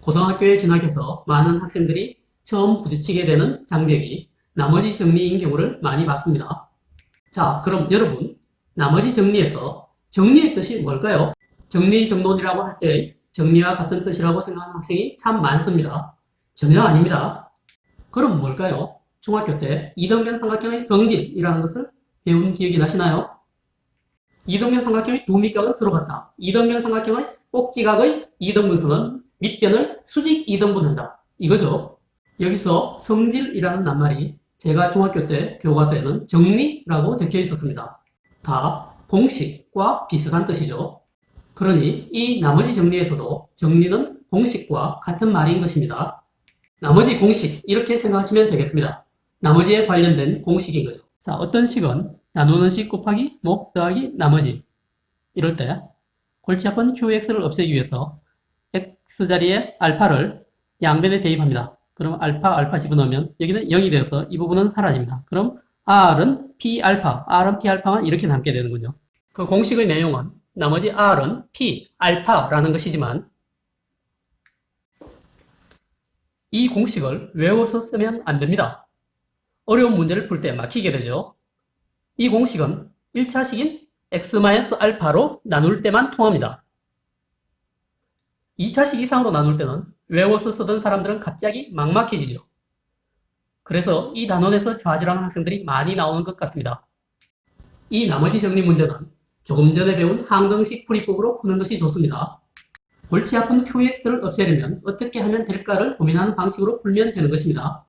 고등학교에 진학해서 많은 학생들이 처음 부딪히게 되는 장벽이 나머지 정리인 경우를 많이 봤습니다. 자, 그럼 여러분, 나머지 정리에서 정리의 뜻이 뭘까요? 정리 정돈이라고 할 때 정리와 같은 뜻이라고 생각하는 학생이 참 많습니다. 전혀 아닙니다. 그럼 뭘까요? 중학교 때 이등변 삼각형의 성질이라는 것을 배운 기억이 나시나요? 이등변 삼각형의 두 밑각은 서로 같다. 이등변 삼각형의 꼭지각의 이등분선은 밑변을 수직 이등분한다. 이거죠. 여기서 성질이라는 낱말이 제가 중학교 때 교과서에는 정리라고 적혀 있었습니다. 다 공식과 비슷한 뜻이죠. 그러니 이 나머지 정리에서도 정리는 공식과 같은 말인 것입니다. 나머지 공식 이렇게 생각하시면 되겠습니다. 나머지에 관련된 공식인 거죠. 자, 어떤 식은 나누는 식 곱하기 목 더하기 나머지 이럴 때 골치 아픈 qx를 없애기 위해서 x 자리에 알파를 양변에 대입합니다. 그럼 알파 알파 집어넣으면 여기는 0이 되어서 이 부분은 사라집니다. 그럼 r은 p 알파, r은 p 알파만 이렇게 남게 되는군요. 그 공식의 내용은 나머지 r은 p 알파라는 것이지만 이 공식을 외워서 쓰면 안 됩니다. 어려운 문제를 풀 때 막히게 되죠. 이 공식은 1차식인 x-알파로 나눌 때만 통합니다. 2차식 이상으로 나눌 때는 외워서 쓰던 사람들은 갑자기 막막해지죠. 그래서 이 단원에서 좌절하는 학생들이 많이 나오는 것 같습니다. 이 나머지 정리 문제는 조금 전에 배운 항등식 풀이법으로 푸는 것이 좋습니다. 골치 아픈 QX를 없애려면 어떻게 하면 될까를 고민하는 방식으로 풀면 되는 것입니다.